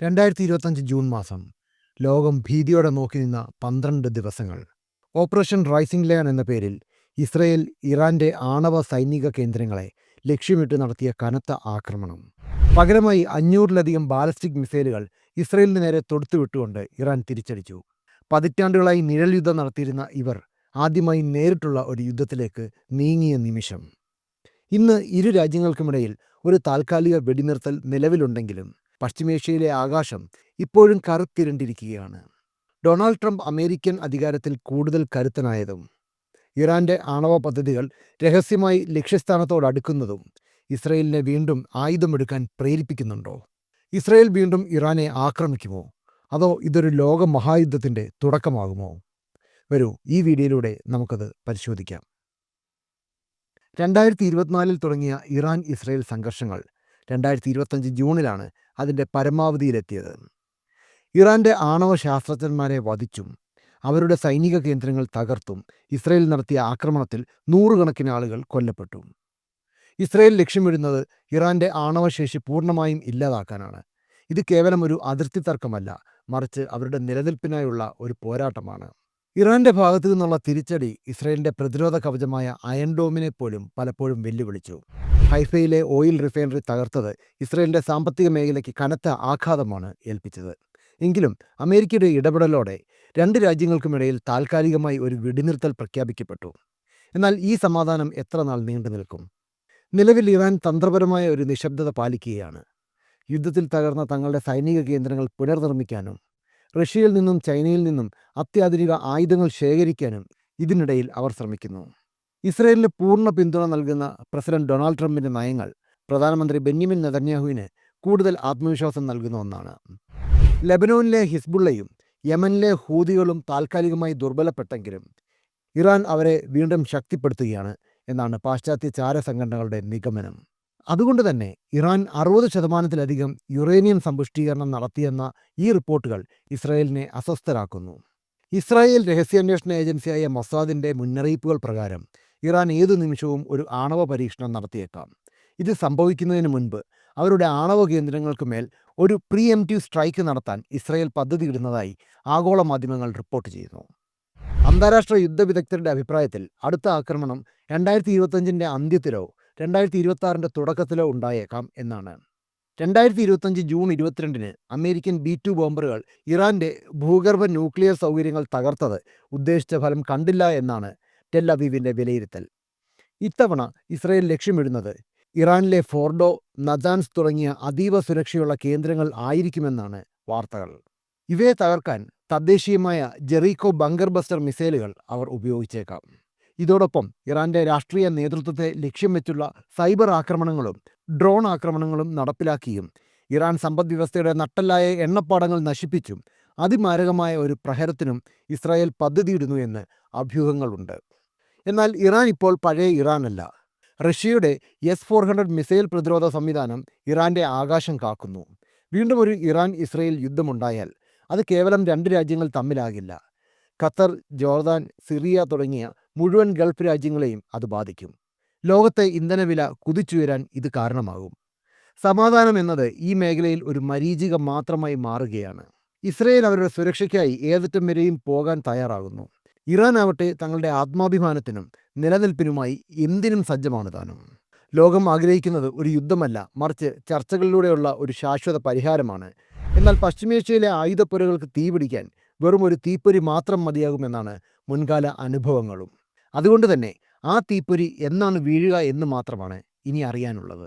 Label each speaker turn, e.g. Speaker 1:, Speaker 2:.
Speaker 1: രണ്ടായിരത്തി ഇരുപത്തഞ്ച് ജൂൺ മാസം ലോകം ഭീതിയോടെ നോക്കി നിന്ന പന്ത്രണ്ട് ദിവസങ്ങൾ. ഓപ്പറേഷൻ റൈസിംഗ് ലയൺ എന്ന പേരിൽ ഇസ്രയേൽ ഇറാന്റെ ആണവ സൈനിക കേന്ദ്രങ്ങളെ ലക്ഷ്യമിട്ട് നടത്തിയ കനത്ത ആക്രമണം. പകരമായി അഞ്ഞൂറിലധികം ബാലസ്റ്റിക് മിസൈലുകൾ ഇസ്രയേലിന് നേരെ തൊടുത്തുവിട്ടുകൊണ്ട് ഇറാൻ തിരിച്ചടിച്ചു. പതിറ്റാണ്ടുകളായി നിഴൽ യുദ്ധം നടത്തിയിരുന്ന ഇവർ ആദ്യമായി നേരിട്ടുള്ള ഒരു യുദ്ധത്തിലേക്ക് നീങ്ങിയ നിമിഷം. ഇന്ന് ഇരു രാജ്യങ്ങൾക്കുമിടയിൽ ഒരു താൽക്കാലിക വെടിനിർത്തൽ നിലവിലുണ്ടെങ്കിലും പശ്ചിമേഷ്യയിലെ ആകാശം ഇപ്പോഴും കറുത്തിരണ്ടിരിക്കുകയാണ്. ഡൊണാൾഡ് ട്രംപ് അമേരിക്കൻ അധികാരത്തിൽ കൂടുതൽ കരുത്തനായതും ഇറാന്റെ ആണവ പദ്ധതികൾ രഹസ്യമായി ലക്ഷ്യസ്ഥാനത്തോട് അടുക്കുന്നതും ഇസ്രയേലിനെ വീണ്ടും ആയുധമെടുക്കാൻ പ്രേരിപ്പിക്കുന്നുണ്ടോ? ഇസ്രയേൽ വീണ്ടും ഇറാനെ ആക്രമിക്കുമോ? അതോ ഇതൊരു ലോക മഹായുദ്ധത്തിന്റെ തുടക്കമാകുമോ? വരൂ ഈ വീഡിയോയിലൂടെ നമുക്കത് പരിശോധിക്കാം. രണ്ടായിരത്തി ഇരുപത്തിനാലിൽ തുടങ്ങിയ ഇറാൻ ഇസ്രയേൽ സംഘർഷങ്ങൾ രണ്ടായിരത്തി ഇരുപത്തഞ്ച് ജൂണിലാണ് അതിന്റെ പരമാവധിയിലെത്തിയത്. ഇറാന്റെ ആണവ ശാസ്ത്രജ്ഞന്മാരെ വധിച്ചും അവരുടെ സൈനിക കേന്ദ്രങ്ങൾ തകർത്തും ഇസ്രയേൽ നടത്തിയ ആക്രമണത്തിൽ നൂറുകണക്കിന് ആളുകൾ കൊല്ലപ്പെട്ടു. ഇസ്രയേൽ ലക്ഷ്യമിടുന്നത് ഇറാന്റെ ആണവശേഷി പൂർണമായും ഇല്ലാതാക്കാനാണ്. ഇത് കേവലം ഒരു അതിർത്തി തർക്കമല്ല മറിച്ച് അവരുടെ നിലനിൽപ്പിനായുള്ള ഒരു പോരാട്ടമാണ്. ഇറാന്റെ ഭാഗത്തു നിന്നുള്ള തിരിച്ചടി ഇസ്രയേലിന്റെ പ്രതിരോധ കവചമായ അയൺ ഡോമിനെ പോലും പലപ്പോഴും വെല്ലുവിളിച്ചു. ഹൈഫയിലെ ഓയിൽ റിഫൈനറി തകർത്തത് ഇസ്രയേലിന്റെ സാമ്പത്തിക മേഖലയ്ക്ക് കനത്ത ആഘാതമാണ് ഏൽപ്പിച്ചത്. എങ്കിലും അമേരിക്കയുടെ ഇടപെടലോടെ രണ്ട് രാജ്യങ്ങൾക്കുമിടയിൽ താൽക്കാലികമായി ഒരു വെടിനിർത്തൽ പ്രഖ്യാപിക്കപ്പെട്ടു. എന്നാൽ ഈ സമാധാനം എത്ര നാൾ നീണ്ടു നിൽക്കും? നിലവിൽ ഇറാൻ തന്ത്രപരമായ ഒരു നിശബ്ദത പാലിക്കുകയാണ്. യുദ്ധത്തിൽ തകർന്ന തങ്ങളുടെ സൈനിക കേന്ദ്രങ്ങൾ പുനർനിർമ്മിക്കാനും റഷ്യയിൽ നിന്നും ചൈനയിൽ നിന്നും അത്യാധുനിക ആയുധങ്ങൾ ശേഖരിക്കാനും ഇതിനിടയിൽ അവർ ശ്രമിക്കുന്നു. ഇസ്രയേലിന് പൂർണ പിന്തുണ നൽകുന്ന പ്രസിഡന്റ് ഡൊണാൾഡ് ട്രംപിന്റെ നയങ്ങൾ പ്രധാനമന്ത്രി ബെന്യമിൻ നെതന്യാഹുവിന് കൂടുതൽ ആത്മവിശ്വാസം നൽകുന്ന ഒന്നാണ്. ലെബനോനിലെ ഹിസ്ബുള്ളയും യമനിലെ ഹൂതികളും താൽക്കാലികമായി ദുർബലപ്പെട്ടെങ്കിലും ഇറാൻ അവരെ വീണ്ടും ശക്തിപ്പെടുത്തുകയാണ് എന്നാണ് പാശ്ചാത്യ ചാര സംഘടനകളുടെ നിഗമനം. അതുകൊണ്ട് തന്നെ ഇറാൻ അറുപത് ശതമാനത്തിലധികം യുറേനിയം സമ്പുഷ്ടീകരണം നടത്തിയെന്ന ഈ റിപ്പോർട്ടുകൾ ഇസ്രായേലിനെ അസ്വസ്ഥരാക്കുന്നു. ഇസ്രായേൽ രഹസ്യാന്വേഷണ ഏജൻസിയായ മൊസാദിന്റെ മുന്നറിയിപ്പുകൾ പ്രകാരം ഇറാൻ ഏതു നിമിഷവും ഒരു ആണവ പരീക്ഷണം നടത്തിയേക്കാം. ഇത് സംഭവിക്കുന്നതിന് മുൻപ് അവരുടെ ആണവ കേന്ദ്രങ്ങൾക്ക് മേൽ ഒരു പ്രീ എംറ്റീവ് സ്ട്രൈക്ക് നടത്താൻ ഇസ്രായേൽ പദ്ധതിയിടുന്നതായി ആഗോള മാധ്യമങ്ങൾ റിപ്പോർട്ട് ചെയ്യുന്നു. അന്താരാഷ്ട്ര യുദ്ധ വിദഗ്ധരുടെ അഭിപ്രായത്തിൽ അടുത്ത ആക്രമണം രണ്ടായിരത്തി ഇരുപത്തഞ്ചിന്റെ അന്ത്യത്തിലോ രണ്ടായിരത്തി ഇരുപത്തി തുടക്കത്തിലോ ഉണ്ടായേക്കാം എന്നാണ്. രണ്ടായിരത്തി ഇരുപത്തഞ്ച് ജൂൺ ഇരുപത്തിരണ്ടിന് അമേരിക്കൻ ബി ടു ബോംബറുകൾ ഇറാന്റെ ഭൂഗർഭ ന്യൂക്ലിയർ സൗകര്യങ്ങൾ തകർത്തത് ഉദ്ദേശിച്ച ഫലം കണ്ടില്ല എന്നാണ് ടെൽ അവീവിന്റെ വിലയിരുത്തൽ. ഇത്തവണ ഇസ്രയേൽ ലക്ഷ്യമിടുന്നത് ഇറാനിലെ ഫോർഡോ നജാൻസ് തുടങ്ങിയ അതീവ സുരക്ഷയുള്ള കേന്ദ്രങ്ങൾ ആയിരിക്കുമെന്നാണ് വാർത്തകൾ. ഇവയെ തകർക്കാൻ തദ്ദേശീയമായ ജെറീക്കോ ബങ്കർ ബസ്റ്റർ മിസൈലുകൾ അവർ ഉപയോഗിച്ചേക്കാം. ഇതോടൊപ്പം ഇറാന്റെ രാഷ്ട്രീയ നേതൃത്വത്തെ ലക്ഷ്യം വെച്ചുള്ള സൈബർ ആക്രമണങ്ങളും ഡ്രോൺ ആക്രമണങ്ങളും നടപ്പിലാക്കിയും ഇറാൻ സമ്പദ്വ്യവസ്ഥയുടെ നട്ടല്ലായ എണ്ണപ്പാടങ്ങൾ നശിപ്പിച്ചും അതിമാരകമായ ഒരു പ്രഹരത്തിനും ഇസ്രായേൽ പദ്ധതിയിടുന്നു എന്ന് അഭ്യൂഹങ്ങളുണ്ട്. എന്നാൽ ഇറാൻ ഇപ്പോൾ പഴയ ഇറാനല്ല. റഷ്യയുടെ എസ് ഫോർ ഹൺഡ്രഡ് മിസൈൽ പ്രതിരോധ സംവിധാനം ഇറാന്റെ ആകാശം കാക്കുന്നു. വീണ്ടും ഒരു ഇറാൻ ഇസ്രയേൽ യുദ്ധമുണ്ടായാൽ അത് കേവലം രണ്ട് രാജ്യങ്ങൾ തമ്മിലാകില്ല. ഖത്തർ ജോർദാൻ സിറിയ തുടങ്ങിയ മുഴുവൻ ഗൾഫ് രാജ്യങ്ങളെയും അത് ബാധിക്കും. ലോകത്തെ ഇന്ധനവില കുതിച്ചുയരാൻ ഇത് കാരണമാകും. സമാധാനം എന്നത് ഈ മേഖലയിൽ ഒരു മരീചിക മാത്രമായി മാറുകയാണ്. ഇസ്രയേൽ അവരുടെ സുരക്ഷയ്ക്കായി ഏതറ്റം വരെയും പോകാൻ തയ്യാറാകുന്നു. ഇറാൻ ആവട്ടെ തങ്ങളുടെ ആത്മാഭിമാനത്തിനും നിലനിൽപ്പിനുമായി എന്തിനും സജ്ജമാണ് താനും. ലോകം ആഗ്രഹിക്കുന്നത് ഒരു യുദ്ധമല്ല മറിച്ച് ചർച്ചകളിലൂടെയുള്ള ഒരു ശാശ്വത പരിഹാരമാണ്. എന്നാൽ പശ്ചിമേഷ്യയിലെ ആയുധപ്പുരകൾക്ക് തീപിടിക്കാൻ വെറും ഒരു തീപ്പൊരി മാത്രം മതിയാകുമെന്നാണ് മുൻകാല അനുഭവങ്ങളും. അതുകൊണ്ട് തന്നെ ആ തീപ്പൊരി എന്നാണ് വീഴുക എന്ന് മാത്രമാണ് ഇനി അറിയാനുള്ളത്.